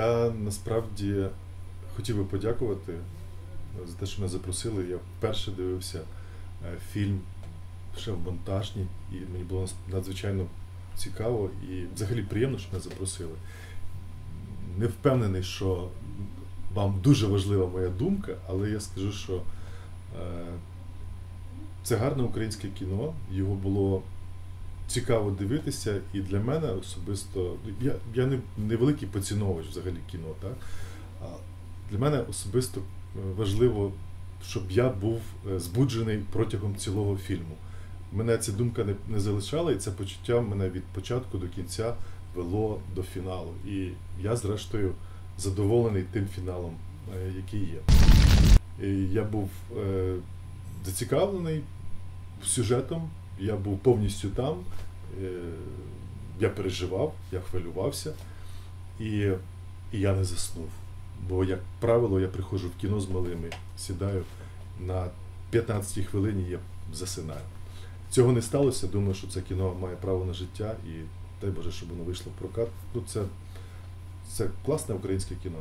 Я насправді хотів би подякувати за те, що мене запросили. Я вперше дивився е, фільм ще в монтажні, і мені було надзвичайно цікаво і взагалі приємно, що мене запросили. Не впевнений, що вам дуже важлива моя думка, але я скажу, що е, це гарне українське кіно, його було цікаво дивитися, і для мене особисто, я, я не, не великий поціновувач взагалі кіно, так? А для мене особисто е, важливо, щоб я був е, збуджений протягом цілого фільму. Мене ця думка не, не залишала, і це почуття мене від початку до кінця вело до фіналу. І я, зрештою, задоволений тим фіналом, е, який є. І я був е, зацікавлений сюжетом, я був повністю там, е, я переживав, я хвилювався, і, і я не заснув. Бо, як правило, я приходжу в кіно з малими, сідаю на 15-й хвилині, я засинаю. Цього не сталося. Думаю, що це кіно має право на життя і дай Боже, щоб воно вийшло в прокат. Ну, це, це класне українське кіно.